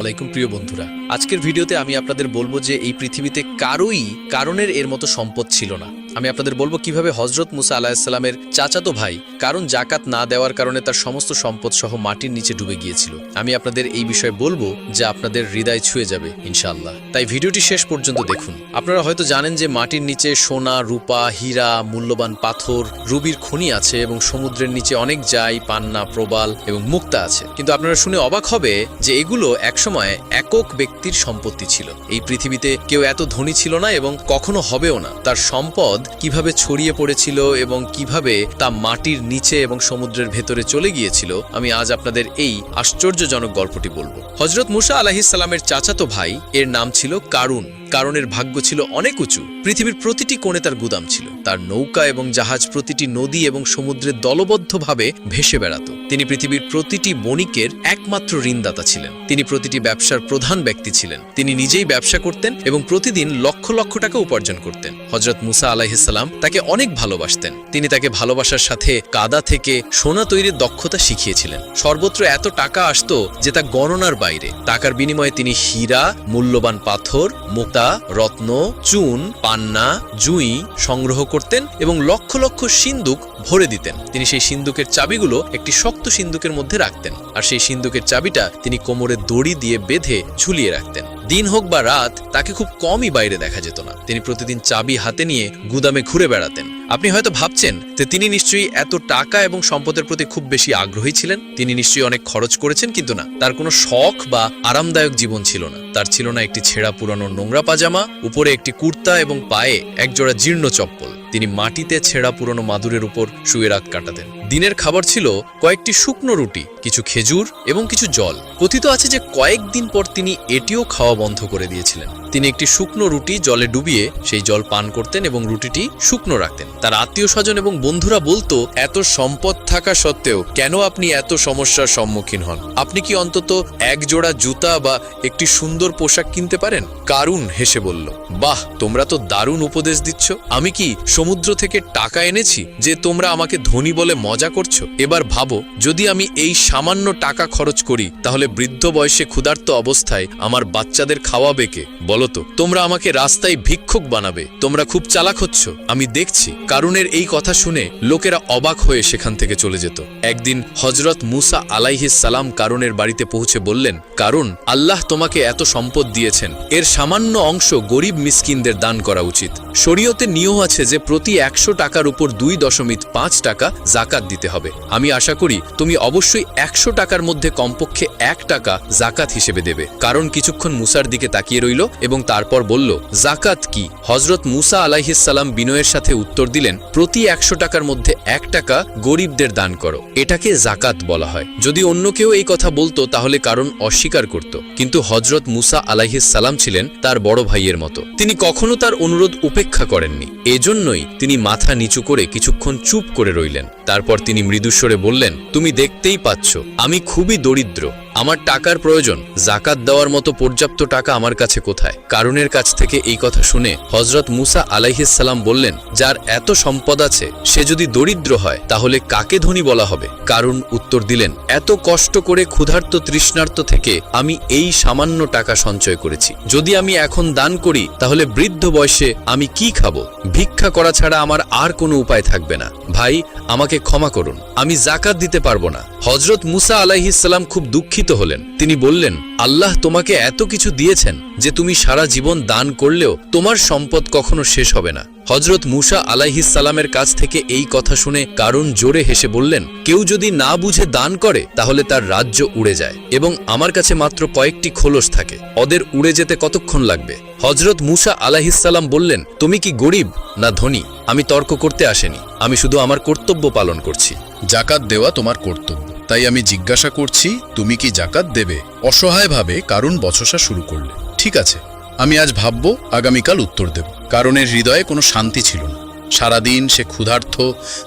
আলাইকুম, প্রিয় বন্ধুরা। আজকের ভিডিওতে আমি আপনাদের বলব যে এই পৃথিবীতে কারোই কারণের এর মতো সম্পদ ছিল না। আমি আপনাদের বলব কীভাবে হজরত মুসা আলাহিসাল্লামের চাচাতো ভাই কারণ জাকাত না দেওয়ার কারণে তার সমস্ত সম্পদ সহ মাটির নিচে ডুবে গিয়েছিল। আমি আপনাদের এই বিষয়ে বলব যা আপনাদের হৃদয় ছুঁয়ে যাবে, ইনশাআল্লাহ। তাই ভিডিওটি শেষ পর্যন্ত দেখুন। আপনারা হয়তো জানেন যে মাটির নিচে সোনা, রূপা, হীরা, মূল্যবান পাথর, রুবির খনি আছে এবং সমুদ্রের নিচে অনেক জাই পান্না, প্রবাল এবং মুক্তা আছে। কিন্তু আপনারা শুনে অবাক হবে যে এগুলো একসময় একক ব্যক্তির সম্পত্তি ছিল। এই পৃথিবীতে কেউ এত ধনী ছিল না এবং কখনো হবেও না। তার সম্পদ কীভাবে ছড়িয়ে পড়েছিল এবং কীভাবে তা মাটির নিচে এবং সমুদ্রের ভেতরে চলে গিয়েছিল, আমি আজ আপনাদের এই আশ্চর্যজনক গল্পটি বলব। হজরত মুসা আলাহিসাল্লামের চাচাতো ভাই, এর নাম ছিল কারুন। কারণের ভাগ্য ছিল অনেক উঁচু, পৃথিবীর প্রতিটি কোণে তার গুদাম ছিল। তার নৌকা এবং জাহাজ প্রতিটি নদী এবং সমুদ্রে দলবদ্ধভাবে ভেসে বেড়াত। তিনি পৃথিবীর প্রতিটি বণিকের একমাত্র ঋণদাতা ছিলেন। তিনি প্রতিটি ব্যবসার প্রধান ব্যক্তি ছিলেন। তিনি নিজেই ব্যবসা করতেন এবং প্রতিদিন লক্ষ লক্ষ টাকা উপার্জন করতেন। হজরত মুসা আলাহিসাল্লাম তাকে অনেক ভালোবাসতেন। তিনি তাকে ভালোবাসার সাথে কাদা থেকে সোনা তৈরির দক্ষতা শিখিয়েছিলেন। সর্বত্র এত টাকা আসতো যে তা গণনার বাইরে। টাকার বিনিময়ে তিনি হীরা, মূল্যবান পাথর মুক্তা রত্ন, চুন, পান্না, জুই সংগ্রহ করতেন এবং লক্ষ লক্ষ সিন্দুক ভরে দিতেন। তিনি সেই সিন্দুকের চাবিগুলো একটি শক্ত সিন্দুকের মধ্যে রাখতেন। আর সেই সিন্দুকের চাবিটা তিনি কোমরে দড়ি দিয়ে বেঁধে ঝুলিয়ে রাখতেন। দিন হোক বা রাত, তাকে খুব কমই বাইরে দেখা যেত না। তিনি প্রতিদিন চাবি হাতে নিয়ে গুদামে ঘুরে বেড়াতেন। আপনি হয়তো ভাবছেন যে তিনি নিশ্চয়ই এত টাকা এবং সম্পদের প্রতি খুব বেশি আগ্রহী ছিলেন? তিনি নিশ্চয়ই অনেক খরচ করেছেন কিন্তু না। তার কোনো শখ বা আরামদায়ক জীবন ছিল না। তার ছিল না একটি ছেঁড়া পুরানো নোংরা পাজামা, উপরে একটি কুর্তা এবং পায়ে একজোড়া জীর্ণ চপ্পল। তিনি মাটিতে ছেঁড়া পুরনো মাদুরের উপর শুয়ে রাত কাটাতেন। দিনের খাবার ছিল কয়েকটি শুকনো রুটি, কিছু খেজুর এবং কিছু জল। কথিত আছে যে কয়েকদিন পর তিনি এটিও খাওয়া বন্ধ করে দিয়েছিলেন। তিনি একটি শুকনো রুটি জলে ডুবিয়ে সেই জল পান করতেন এবং রুটিটি শুকনো রাখতেন। তার আত্মীয় স্বজন এবং বন্ধুরা বলতো, এত সম্পদ থাকা সত্ত্বেও কেন আপনি এত সমস্যার সম্মুখীন হন? আপনি কি অন্তত এক জোড়া জুতা বা একটি সুন্দর পোশাক কিনতে পারেন? কারুন হেসে বলল, বাহ, তোমরা তো দারুণ উপদেশ দিচ্ছ। আমি কি সমুদ্র থেকে টাকা এনেছি যে তোমরা আমাকে ধনী বলে মজা করছ? এবার ভাবো, যদি আমি এই সামান্য টাকা খরচ করি, তাহলে বৃদ্ধ বয়সে ক্ষুধার্ত অবস্থায় আমার বাচ্চাদের খাওয়াবে কে? বলতো তোমরা আমাকে রাস্তায় ভিক্ষুক বানাবে, তোমরা খুব চালাক হচ্ছ। আমি দেখছি, কারুনের এই কথা শুনে লোকেরা অবাক হয়ে সেখান থেকে চলে যেত। একদিন হজরত মুসা আলাইহিস সালাম কারুনের বাড়িতে পৌঁছে বললেন কারণ আল্লাহ তোমাকে এত সম্পদ দিয়েছেন। এর সামান্য অংশ গরিব মিসকিনদের দান করা উচিত। শরীয়তে নিয়ম আছে যে প্রতি একশো টাকার উপর দুই দশমিক পাঁচ টাকা জাকাত দিতে হবে। আমি আশা করি তুমি অবশ্যই একশো টাকার মধ্যে কমপক্ষে এক টাকা জাকাত হিসেবে দেবে। কারণ কিছুক্ষণ মুসার দিকে তাকিয়ে রইল এবং তারপর বলল, জাকাত কি? হজরত মুসা আলাইহিসাল্লাম বিনয়ের সাথে উত্তর দিলেন, প্রতি একশো টাকার মধ্যে এক টাকা গরিবদের দান করো। এটাকে জাকাত বলা হয়। যদি অন্য কেউ এই কথা বলতো, তাহলে কারণ অস্বীকার করত। কিন্তু হজরত মুসা আলাইহিসাল্লাম ছিলেন তার বড় ভাইয়ের মতো। তিনি কখনো তার অনুরোধ উপেক্ষা করেননি। এজন্যই তিনি মাথা নিচু করে কিছুক্ষণ চুপ করে রইলেন। তারপর তিনি মৃদুস্বরে বললেন তুমি দেখতেই পাচ্ছ আমি খুবই দরিদ্র। আমার টাকার প্রয়োজন, জাকাত দেওয়ার মতো পর্যাপ্ত টাকা আমার কাছে কোথায়? কারুনের কাছ থেকে এই কথা শুনে হজরত মুসা আলাইহিসাল্লাম বললেন, যার এত সম্পদ আছে, সে যদি দরিদ্র হয়, তাহলে কাকে ধনী বলা হবে? কারুন উত্তর দিলেন, এত কষ্ট করে ক্ষুধার্ত তৃষ্ণার্ত থেকে আমি এই সামান্য টাকা সঞ্চয় করেছি। যদি আমি এখন দান করি, তাহলে বৃদ্ধ বয়সে আমি কি খাব? ভিক্ষা করা ছাড়া আমার আর কোনো উপায় থাকবে না। ভাই, আমাকে ক্ষমা করুন, আমি জাকাত দিতে পারব না। হজরত মুসা আলাইহিসাল্লাম খুব দুঃখিত হলেন। তিনি বললেন, আল্লাহ তোমাকে এত কিছু দিয়েছেন যে তুমি সারা জীবন দান করলেও তোমার সম্পদ কখনো শেষ হবে না। হজরত মুসা আলাইহিসাল্লামের কাছ থেকে এই কথা শুনে কারণ জোরে হেসে বললেন, কেউ যদি না বুঝে দান করে, তাহলে তার রাজ্য উড়ে যায় এবং আমার কাছে মাত্র কয়েকটি খোলস থাকে। ওদের উড়ে যেতে কতক্ষণ লাগবে? হজরত মুসা আলাহিসাল্লাম বললেন, তুমি কি গরিব না ধনী? আমি তর্ক করতে আসেনি। আমি শুধু আমার কর্তব্য পালন করছি। জাকাত দেওয়া তোমার কর্তব্য। তাই আমি জিজ্ঞাসা করছি, তুমি কি জাকাত দেবে? অসহায়ভাবে কারণ বচসা শুরু করলে। ঠিক আছে, আমি আজ ভাবব, আগামীকাল উত্তর দেব। কারণের হৃদয়ে কোনো শান্তি ছিল না। সারাদিন সে ক্ষুধার্থ,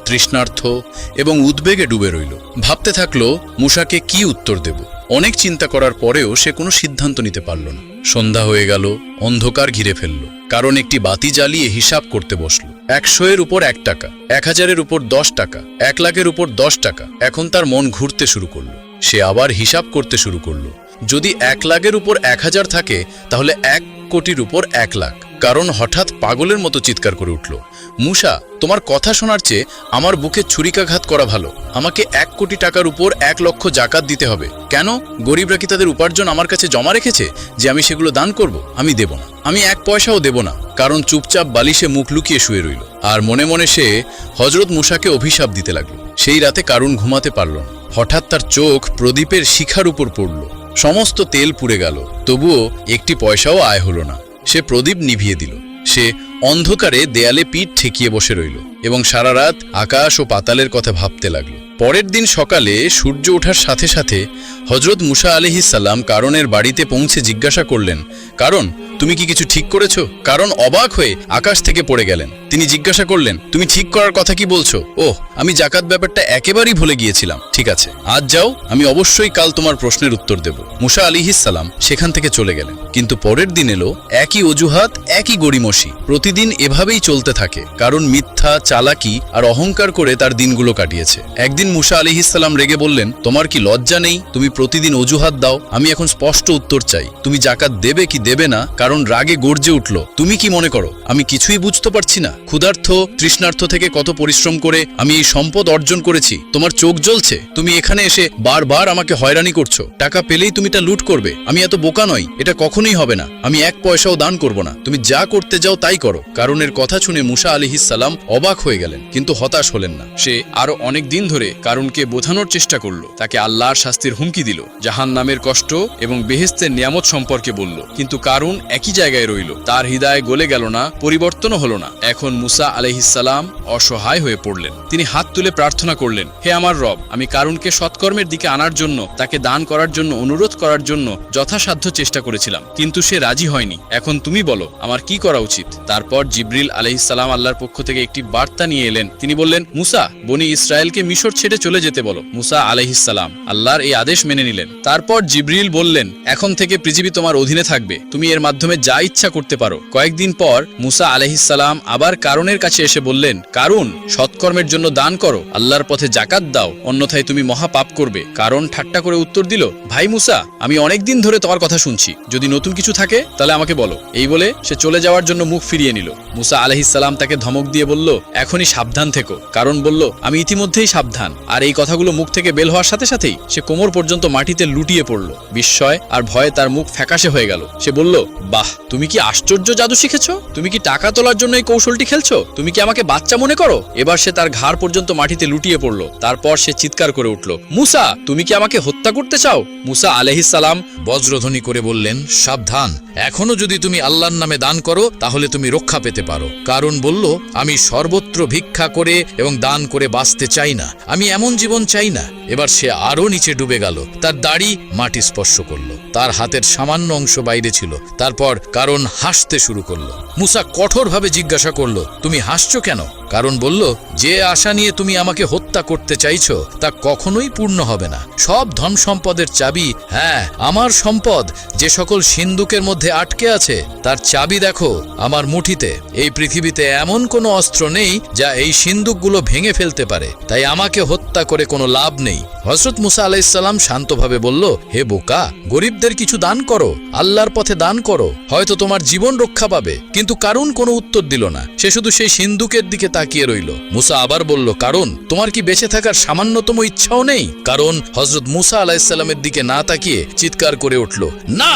তৃষ্ণার্থ এবং উদ্বেগে ডুবে রইল। ভাবতে থাকল মুসাকে কি উত্তর দেব? অনেক চিন্তা করার পরেও সে কোনো সিদ্ধান্ত নিতে পারল না। সন্ধ্যা হয়ে গেল, অন্ধকার ঘিরে ফেলল। কারণ একটি বাতি জ্বালিয়ে হিসাব করতে বসল। একশো এর উপর এক টাকা, এক হাজারের উপর দশ টাকা, এক লাখের উপর দশ টাকা। এখন তার মন ঘুরতে শুরু করল। সে আবার হিসাব করতে শুরু করল। যদি এক লাখের উপর এক হাজার থাকে, তাহলে এক কোটির উপর এক লাখ। কারণ হঠাৎ পাগলের মতো চিৎকার করে উঠল। মুসা, তোমার কথা শোনার চেয়ে আমার বুকে ছুরিকাঘাত করা ভালো। আমাকে এক কোটি টাকার উপর এক লক্ষ জাকাত দিতে হবে। কেন? গরিবরা কি তাদের উপার্জন আমার কাছে জমা রেখেছে? যে আমি সেগুলো দান করব, আমি দেব না। আমি এক পয়সাও দেব না, কারণ চুপচাপ বালিশে মুখ লুকিয়ে শুয়ে রইল। আর মনে মনে সে হজরত মুসাকে অভিশাপ দিতে লাগল। সেই রাতে কারুন ঘুমাতে পারল না। হঠাৎ তার চোখ প্রদীপের শিখার উপর পড়ল। সমস্ত তেল পুড়ে গেল। তবুও একটি পয়সাও আয় হলো না। সে প্রদীপ নিভিয়ে দিল। সে অন্ধকারে দেয়ালে পিঠ ঠেকিয়ে বসে রইল এবং সারা রাত আকাশ ও পাতালের কথা ভাবতে লাগল। পরের দিন সকালে সূর্য ওঠার সাথে সাথে হজরত মুসা আলিহিসাল্লাম কারণের বাড়িতে পৌঁছে জিজ্ঞাসা করলেন, কারণ, তুমি কি কিছু ঠিক করেছ? কারণ অবাক হয়ে আকাশ থেকে পড়ে গেলেন। তিনি জিজ্ঞাসা করলেন, তুমি ঠিক করার কথা কি বলছো? ওহ, আমি জাকাত ব্যাপারটা একেবারেই ভুলে গিয়েছিলাম। ঠিক আছে, আজ যাও, আমি অবশ্যই কাল তোমার প্রশ্নের উত্তর দেব। মুসা আলিহিসাল্লাম সেখান থেকে চলে গেলেন। কিন্তু পরের দিন এলো একই অজুহাত, একই গড়িমসি। প্রতিদিন এভাবেই চলতে থাকে, কারণ মিথ্যা, চালাকি আর অহংকার করে তার দিনগুলো কাটিয়েছে। একদিন মুসা আলিহিসাল্লাম রেগে বললেন, তোমার কি লজ্জা নেই? তুমি প্রতিদিন অজুহাত দাও, আমি এখন স্পষ্ট উত্তর চাই। তুমি জাকাত দেবে কি দেবে না, কারণ রাগে গর্জে উঠল। তুমি কি মনে করো, আমি কিছুই বুঝতে পারছি না? ক্ষুধার্থ তৃষ্ণার্থ থেকে কত পরিশ্রম করে আমি এই সম্পদ অর্জন করেছি, তোমার চোখ জ্বলছে? তুমি এখানে এসে বারবার আমাকে হয়রানি করছ। টাকা পেলেই তুমি তা লুট করবে। আমি এত বোকা নই, এটা কখনোই হবে না। আমি এক পয়সাও দান করব না। তুমি যা করতে যাও তাই করো। কারণ এর কথা শুনে মুসা আলিহিসাল্লাম অবাক হয়ে গেলেন, কিন্তু হতাশ হলেন না। সে আরও অনেক দিন ধরে কারণকে বোঝানোর চেষ্টা করল। তাকে আল্লাহর শাস্তির হুমকি দিল। জাহান নামের কষ্ট এবং বেহেস্তের নিয়ামত সম্পর্কে বলল। কিন্তু কারুন একই জায়গায় রইল। তার হৃদয় গলে গেল না, পরিবর্তনও হলো না। এখন মুসা আলহিসাল্লাম অসহায় হয়ে পড়লেন। তিনি হাত তুলে প্রার্থনা করলেন, হে আমার রব, আমি কারুনকে সৎকর্মের দিকে আনার জন্য, তাকে দান করার জন্য, অনুরোধ করার জন্য যথাসাধ্য চেষ্টা করেছিলাম। কিন্তু সে রাজি হয়নি। এখন তুমি বলো, আমার কি করা উচিত? তারপর জিব্রিল আলহিসাল্লাম আল্লাহর পক্ষ থেকে একটি বার্তা নিয়ে এলেন। তিনি বললেন, মুসা, বনি ইসরায়েলকে মিশর ছেড়ে চলে যেতে বলো। মুসা আলহিসাল্লাম আল্লাহর এই আদেশ মেনে নিলেন। তারপর জিব্রিল বললেন, এখন থেকে পৃথিবী তোমার অধীনে থাকবে। তুমি এর মাধ্যমে যা ইচ্ছা করতে পারো। কয়েকদিন পর মুসা আলহিসাল্লাম আবার কারণের কাছে এসে বললেন কারণ সৎকর্মের জন্য দান করো। আল্লাহর পথে জাকাত দাও। অন্যথায় তুমি মহা পাপ করবে। কারণ ঠাট্টা করে উত্তর দিল, ভাই মুসা, আমি অনেক দিন ধরে তোমার কথা শুনছি। যদি নতুন কিছু থাকে, তাহলে আমাকে বলো। এই বলে সে চলে যাওয়ার জন্য মুখ ফিরিয়ে নিল। মুসা আলহিসাল্লাম তাকে ধমক দিয়ে বলল, এখনই সাবধান থেকো। কারণ বলল, আমি ইতিমধ্যেই সাবধান। আর এই কথাগুলো মুখ থেকে বেল হওয়ার সাথে সাথেই সে কোমর পর্যন্ত মাটিতে লুটিয়ে পড়ল। বিস্ময় আর ভয়ে তার মুখ ফ্যাকাশে হয়ে গেল। সে বলল, বাহ, তুমি কি আশ্চর্য জাদু শিখেছো? তুমি কি টাকা তোলার জন্য এই কৌশলটি খেলছো? তুমি কি আমাকে বাচ্চা মনে করো? এবার সে তার ঘাড় পর্যন্ত মাটিতে লুটিয়ে পড়ল। তারপর সে চিৎকার করে উঠল, মুসা, তুমি কি আমাকে হত্যা করতে চাও? মুসা আলহিসাল্লাম বজ্রধ্বনি করে বললেন, সাবধান, এখনও যদি তুমি আল্লাহর নামে দান করো, তাহলে তুমি রক্ষা পেতে পারো। কারণ বলল, আমি সর্বত্র ভিক্ষা করে এবং দান করে বাঁচতে চাই না, আমি এমন জীবন চাই না। এবার সে আরও নিচে ডুবে গেল, তার দাড়ি মাটি স্পর্শ করল, তার হাতের সামান্য অংশ বাইরে ছিল, তারপর কারণ হাসতে শুরু করল। মুসা কঠোরভাবে জিজ্ঞাসা করল, তুমি হাসছো কেন? কারণ বলল, যে আশা নিয়ে তুমি আমাকে হত্যা করতে চাইছ, তা কখনোই পূর্ণ হবে না। সব ধন সম্পদের চাবি হ্যাঁ আমার সম্পদ, যে সকল সিন্দুকের মধ্যে আটকে আছে, তার চাবি দেখো আমার মুঠিতে। এই পৃথিবীতে এমন কোনো অস্ত্র নেই, যা এই সিন্দুকগুলো ভেঙে ফেলতে পারে। তাই আমাকে হত্যা করে কোনো লাভ নেই। হজরত মুসা আলাইসাল্লাম শান্তভাবে বলল, হে বোকা, গরিবদের কিছু দান করো, আল্লাহর পথে দান করো, হয়তো তোমার জীবন রক্ষা পাবে। কিন্তু কারণ কোনো উত্তর দিল না। সে শুধু সেই সিন্ধুকের দিকে তাকিয়ে রইল। মুসা আবার বলল, কারণ তোমার কি বেঁচে থাকার সামান্যতম ইচ্ছাও নেই? কারণ হজরত মুসা আলাহিসাল্লামের দিকে না তাকিয়ে চিৎকার করে উঠল না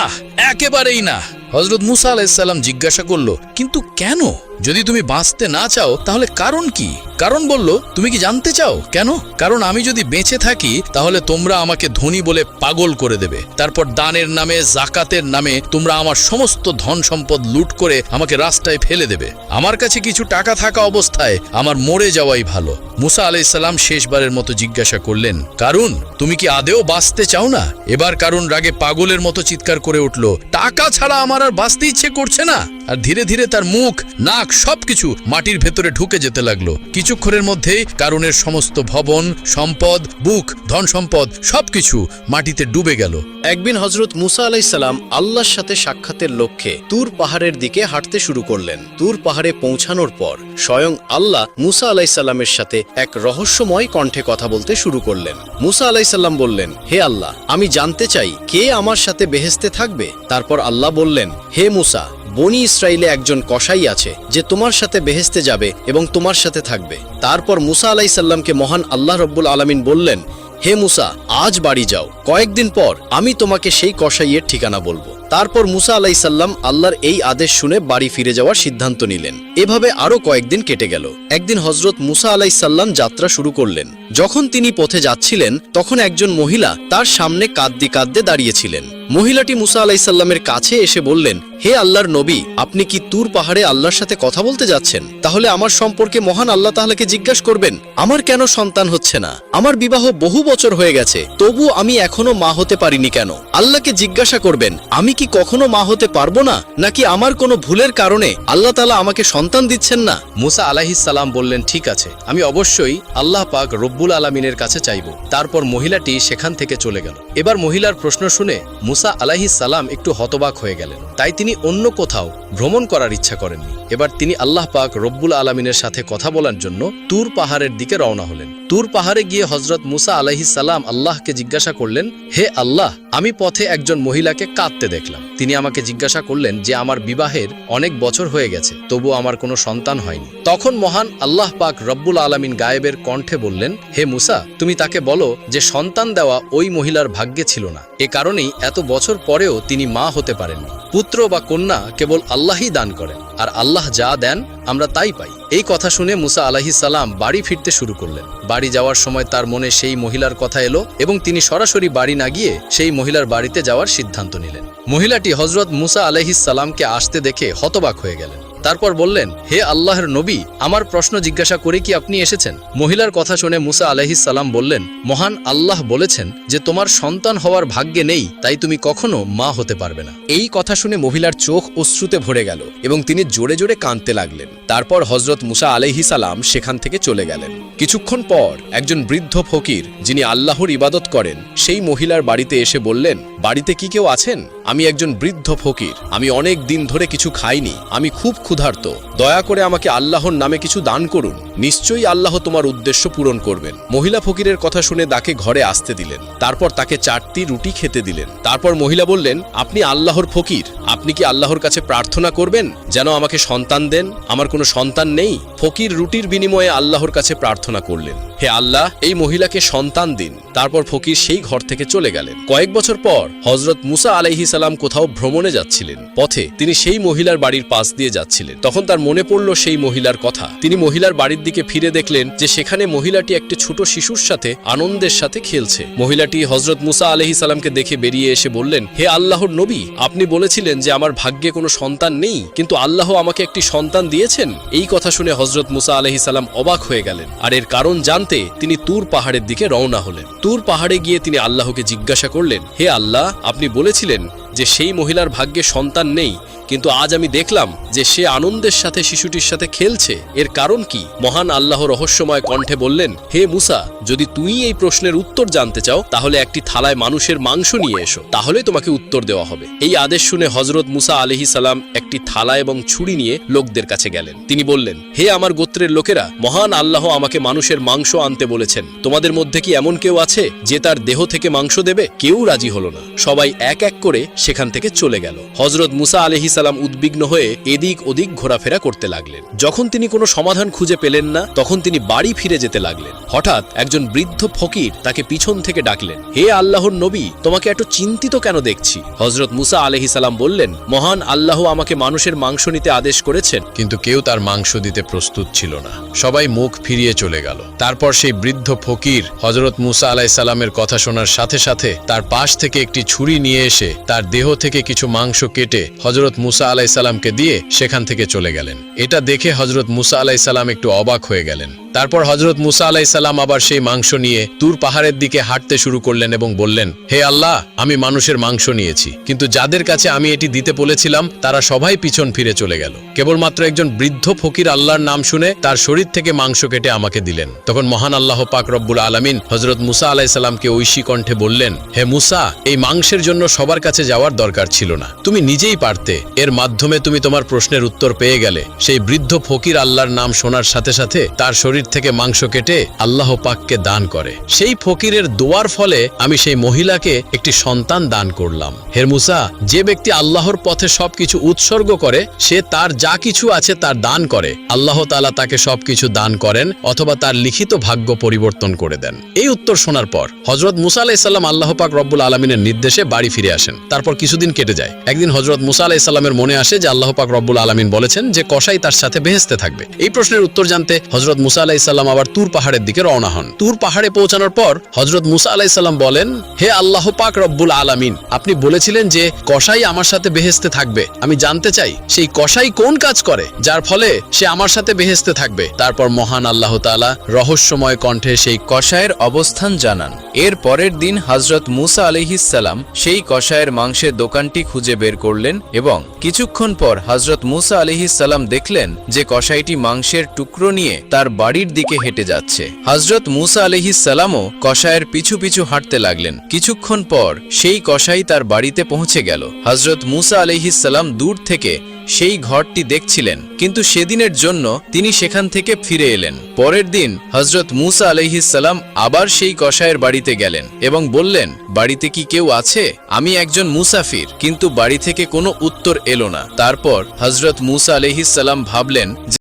একেবারেই না। হজরত মুসা আলাহিসাল্লাম জিজ্ঞাসা করল, কিন্তু কেন? যদি তুমি বাঁচতে না চাও, তাহলে কারণ কি? কারণ বলল, তুমি কি জানতে চাও? কেন? কারণ আমি যদি বেঁচে থাকি, তাহলে তোমরা আমাকে ধনী বলে পাগল করে দেবে। তারপর দানের নামে, জাকাতের নামে তোমরা আমার সমস্ত ধন সম্পদ লুট করে আমাকে রাস্তায় ফেলে দেবে। আমার কাছে কিছু টাকা থাকা অবস্থায় আমার মরে যাওয়াই ভালো। মুসা আলাইসাল্লাম শেষবারের মতো জিজ্ঞাসা করলেন কারণ তুমি কি আদেও বাঁচতে চাও না? এবার কারণ রাগে পাগলের মতো চিৎকার করে উঠল, টাকা ছাড়া আমার আর বাঁচতে ইচ্ছে করছে না। আর ধীরে ধীরে তার মুখ, নাক সবকিছু মাটির ভেতরে ঢুকে যেতে লাগল। কিছুক্ষণের মধ্যেই কারণের সমস্ত ভবন, সম্পদ, বুক, ধন সম্পদ সবকিছু মাটিতে ডুবে গেল। একদিন হজরত মুসা আলাইসাল্লাম আল্লাহর সাথে সাক্ষাতের লক্ষ্যে তুর পাহাড়ের দিকে হাঁটতে শুরু করলেন। তুর পাহাড়ে পৌঁছানোর পর স্বয়ং আল্লাহ মুসা আলাইসাল্লামের সাথে এক রহস্যময় কণ্ঠে কথা বলতে শুরু করলেন। মুসা আলাইসাল্লাম বললেন, হে আল্লাহ, আমি জানতে চাই, কে আমার সাথে বেহেস্তে থাকবে? তারপর আল্লাহ বললেন, হে মুসা বনি ইসরায়েলে একজন কসাই আছে, যে তোমার সাথে বেহেস্তে যাবে এবং তোমার সাথে থাকবে। তারপর মুসা আলাইসাল্লামকে মহান আল্লাহ রব্বুল আলমিন বললেন, হে মুসা, আজ বাড়ি যাও। কয়েকদিন পর আমি তোমাকে সেই কসাইয়ের ঠিকানা বলব। তারপর মুসা আলাইসাল্লাম আল্লাহর এই আদেশ শুনে বাড়ি ফিরে যাওয়ার সিদ্ধান্ত নিলেন। এভাবে আরও কয়েকদিন কেটে গেল। একদিন হজরত মুসা আলাইসাল্লাম যাত্রা শুরু করলেন। যখন তিনি পথে যাচ্ছিলেন, তখন একজন মহিলা তার সামনে কাঁদদি কাঁদতে দাঁড়িয়েছিলেন। মহিলাটি মুসা আলাইসাল্লামের কাছে এসে বললেন, হে আল্লাহর নবী, আপনি কি তুর পাহাড়ে আল্লাহর সাথে কথা বলতে যাচ্ছেন? তাহলে আমার সম্পর্কে মহান আল্লাহ তাহলেকে জিজ্ঞাসা করবেন। আমার কেন সন্তান হচ্ছে না? আমার বিবাহ বহু বছর হয়ে গেছে তবু আমি এখনও মা হতে পারিনি কেন? আল্লাহকে জিজ্ঞাসা করবেন, আমি কি কখনো মা হতে পারব না? নাকি আমার কোনো ভুলের কারণে আল্লাহ তালা আমাকে সন্তান দিচ্ছেন না? মুসা আলাহিস সালাম বললেন, ঠিক আছে, আমি অবশ্যই আল্লাহ পাক রব্বুল আলমিনের কাছে চাইব। তারপর মহিলাটি সেখান থেকে চলে গেল। এবার মহিলার প্রশ্ন শুনে মুসা আলাহিস সালাম একটু হতবাক হয়ে গেলেন। তাই তিনি অন্য কোথাও ভ্রমণ করার ইচ্ছা করেননি। এবার তিনি আল্লাহ পাক রব্বুল আলমিনের সাথে কথা বলার জন্য তুর পাহাড়ের দিকে রওনা হলেন। তুর পাহাড়ে গিয়ে হজরত মুসা আলাহিস সালাম আল্লাহকে জিজ্ঞাসা করলেন, হে আল্লাহ, আমি পথে একজন মহিলাকে কাঁদতে দেখলাম। তিনি আমাকে জিজ্ঞাসা করলেন যে আমার বিবাহের অনেক বছর হয়ে গেছে, তবু আমার কোনো সন্তান হয়নি। তখন মহান আল্লাহ পাক রব্বুল আলমিন গায়েবের কণ্ঠে বললেন, হে মুসা, তুমি তাকে বলো যে সন্তান দেওয়া ওই মহিলার ভাগ্যে ছিল না। এ কারণেই এত বছর পরেও তিনি মা হতে পারেননি। পুত্র বা কন্যা কেবল আল্লাহই দান করেন, আর আল্লাহ যা দেন আমরা তাই পাই। এই কথা শুনে মুসা আলাহি সালাম বাড়ি ফিরতে শুরু করলেন। বাড়ি যাওয়ার সময় তার মনে সেই মহিলার কথা এলো এবং তিনি সরাসরি বাড়ি না গিয়ে সেই মহিলার বাড়িতে যাওয়ার সিদ্ধান্ত নিলেন। মহিলাটি হজরত মুসা আলহিস সালামকে আসতে দেখে হতবাক হয়ে গেলেন। তারপর বললেন, হে আল্লাহর নবী, আমার প্রশ্ন জিজ্ঞাসা করে কি আপনি এসেছেন? মহিলার কথা শুনে মুসা সালাম বললেন, মহান আল্লাহ বলেছেন যে তোমার সন্তান হওয়ার ভাগ্যে নেই, তাই তুমি কখনো মা হতে পারবে না। এই কথা শুনে মহিলার চোখ অশ্রুতে ভরে গেল এবং তিনি জোরে জোরে কাঁদতে লাগলেন। তারপর হজরত মুসা সালাম সেখান থেকে চলে গেলেন। কিছুক্ষণ পর একজন বৃদ্ধ ফকির, যিনি আল্লাহর ইবাদত করেন, সেই মহিলার বাড়িতে এসে বললেন, বাড়িতে কি কেউ আছেন? আমি একজন বৃদ্ধ ফকির। আমি অনেক দিন ধরে কিছু খাইনি। আমি খুব ক্ষুধার্ত। দয়া করে আমাকে আল্লাহর নামে কিছু দান করুন। নিশ্চয়ই আল্লাহ তোমার উদ্দেশ্য পূরণ করবেন। মহিলা ফকিরের কথা শুনে তাকে ঘরে আসতে দিলেন। তারপর তাকে চারটি রুটি খেতে দিলেন। তারপর মহিলা বললেন, আপনি আল্লাহর ফকির। আপনি কি আল্লাহর কাছে প্রার্থনা করবেন? যেন আমাকে সন্তান দেন? আমার কোনো সন্তান নেই? ফকির রুটির বিনিময়ে আল্লাহর কাছে প্রার্থনা করলেন। হে আল্লাহ, এই মহিলাকে সন্তান দিন। তারপর ফকির সেই ঘর থেকে চলে গেলেন। কয়েক বছর পর হজরত মুসা আলাইহি সালাম কোথাও ভ্রমণে যাচ্ছিলেন। পথে তিনি সেই মহিলার বাড়ির পাশ দিয়ে যাচ্ছিলেন। তখন তার মনে পড়ল সেই মহিলার কথা। তিনি মহিলার বাড়ির দিকে ফিরে দেখলেন যে সেখানে মহিলাটি একটি ছোট শিশুর সাথে আনন্দের সাথে খেলছে। মহিলাটি হজরত মুসা আলহি সালামকে দেখে বেরিয়ে এসে বললেন, হে আল্লাহর নবী, আপনি বলেছিলেন যে আমার ভাগ্যে কোনো সন্তান নেই, কিন্তু আল্লাহ আমাকে একটি সন্তান দিয়েছেন? এই কথা শুনে হজরত মুসা আলহি সালাম অবাক হয়ে গেলেন। আর এর কারণ জানতে তিনি তুর পাহাড়ের দিকে রওনা হলেন। তুর পাহাড়ে গিয়ে তিনি আল্লাহকে জিজ্ঞাসা করলেন, হে আল্লাহ, আপনি বলেছিলেন যে সেই মহিলার ভাগ্যে সন্তান নেই, কিন্তু আজ আমি দেখলাম যে সে আনন্দের সাথে শিশুটির সাথে খেলছে। এর কারণ কি? মহান আল্লাহ রহস্যময় কণ্ঠে বললেন, হে মুসা, যদি তুই এই প্রশ্নের উত্তর জানতে চাও, তাহলে একটি থালায় মানুষের মাংস নিয়ে এসো। তাহলে তোমাকে উত্তর দেওয়া হবে। এই আদেশ শুনে হজরত মুসা আলহি সালাম একটি থালা এবং ছুরি নিয়ে লোকদের কাছে গেলেন। তিনি বললেন, হে আমার গোত্রের লোকেরা, মহান আল্লাহ আমাকে মানুষের মাংস আনতে বলেছেন। তোমাদের মধ্যে কি এমন কেউ আছে, যে তার দেহ থেকে মাংস দেবে? কেউ রাজি হলো না। সবাই এক এক করে সেখান থেকে চলে গেল। হজরত মুসা আলহি সালাম উদ্বিগ্ন হয়ে এদিক ওদিক ঘোরাফেরা করতে লাগলেন। যখন তিনি কোনো সমাধান খুঁজে পেলেন না, তখন তিনি বাড়ি ফিরে যেতে লাগলেন। হঠাৎ একজন বৃদ্ধ ফকির তাকে পিছন থেকে ডাকলেন, হে আল্লাহর নবী, তোমাকে এত চিন্তিত কেন দেখছি? হজরত মুসা আলহি সালাম বললেন, মহান আল্লাহ আমাকে মানুষের মাংস নিতে আদেশ করেছেন, কিন্তু কেউ তার মাংস দিতে প্রস্তুত ছিল না। সবাই মুখ ফিরিয়ে চলে গেল। তারপর সেই বৃদ্ধ ফকির হজরত মুসা আলাহ সালামের কথা শোনার সাথে সাথে তার পাশ থেকে একটি ছুরি নিয়ে এসে তার দেহ থেকে কিছু মাংস কেটে হজরত মুসা আলাইসাল্লামকে দিয়ে সেখান থেকে চলে গেলেন। এটা দেখে হজরত মুসা আলাইসাল্লাম একটু অবাক হয়ে গেলেন। তারপর হজরত মুসা আলাইসাল্লাম আবার সেই মাংস নিয়ে তুর পাহাড়ের দিকে হাঁটতে শুরু করলেন এবং বললেন, হে আল্লাহ, আমি মানুষের মাংস নিয়েছি। কিন্তু যাদের কাছে আমি এটি দিতে বলেছিলাম, তারা সবাই পিছন ফিরে চলে গেল। কেবলমাত্র একজন বৃদ্ধ ফকির আল্লাহর নাম শুনে তার শরীর থেকে মাংস কেটে আমাকে দিলেন। তখন মহান আল্লাহ পাক রব্বুল আলমিন হজরত মুসা আলাইসাল্লামকে ঐশী কণ্ঠে বললেন, হে মুসা, এই মাংসের জন্য সবার কাছে যাওয়ার দরকার ছিল না। তুমি নিজেই পারতে। এর মাধ্যমে তুমি তোমার প্রশ্নের উত্তর পেয়ে গেলে। সেই বৃদ্ধ ফকির আল্লাহর নাম শোনার সাথে সাথে তার শরীর থেকে মাংস কেটে আল্লাহ পাককে দান করে। সেই ফকিরের দোয়ার ফলে আমি সেই মহিলাকে একটি সন্তান দান করলাম। হের মুসা, যে ব্যক্তি আল্লাহর পথে সবকিছু উৎসর্গ করে, সে তার যা কিছু আছে তার দান করে। আল্লাহ তাআলা তাকে সবকিছু দান করেন অথবা তার লিখিত ভাগ্য পরিবর্তন করে দেন। এই উত্তর শোনার পর হজরত মুসা আলাইসাল্লাম আল্লাহ পাক রব্বুল আলমিনের নির্দেশে বাড়ি ফিরে আসেন। তারপর কিছুদিন কেটে যায়। একদিন হজরত মুসা আলাইসাল্লামের মনে আসে যে আল্লাহ পাক রব্বুল আলমিন বলেছেন যে কসাই তার সাথে বেহেস্তে থাকবে। এই প্রশ্নের উত্তর জানতে হজরত মুসা আলাইসাল্লাম আবার তুর পাহাড়ের দিকে রওনা হন। তুর পাহাড়ে পৌঁছানোর পর হজরত মুসা আলাইসাল্লাম বলেন, হে আল্লাহ পাক রব্বুল আলামিন, আপনি বলেছিলেন যে কসাই আমার সাথে বেহেস্তে থাকবে। আমি জানতে চাই, সেই কসাই কোন কাজ করে? যার ফলে সে আমার সাথে বেহেস্তে থাকবে। তারপর মহান আল্লাহ তাআলা রহস্যময় কণ্ঠে সেই কষায়ের অবস্থান জানান। এর পরের দিন হজরত মুসা আলিহিসাল্লাম সেই কষায়ের মাংসের দোকানটি খুঁজে বের করলেন এবং কিছুক্ষণ পর হজরত মুসা আলিহিসাল্লাম দেখলেন যে কষাইটি মাংসের টুকরো নিয়ে তার বাড়ির দিকে হেঁটে যাচ্ছে। হজরত মুসা আলিহিসাল্লামও কষায়ের পিছু পিছু হাঁটতে লাগলেন। কিছুক্ষণ পর সেই কষাই তার বাড়িতে পৌঁছে গেল। হজরত মুসা আলিহিসাল্লাম দূর থেকে সেই ঘরটি দেখছিলেন, কিন্তু সেদিনের জন্য তিনি সেখান থেকে ফিরে এলেন। পরের দিন হজরত মুসা আলহিসাল্লাম আবার সেই কসায়ের বাড়িতে গেলেন এবং বললেন, বাড়িতে কি কেউ আছে? আমি একজন মুসাফির, কিন্তু বাড়ি থেকে কোনো উত্তর এলো না। তারপর হজরত মুসা আলহিসাল্লাম ভাবলেন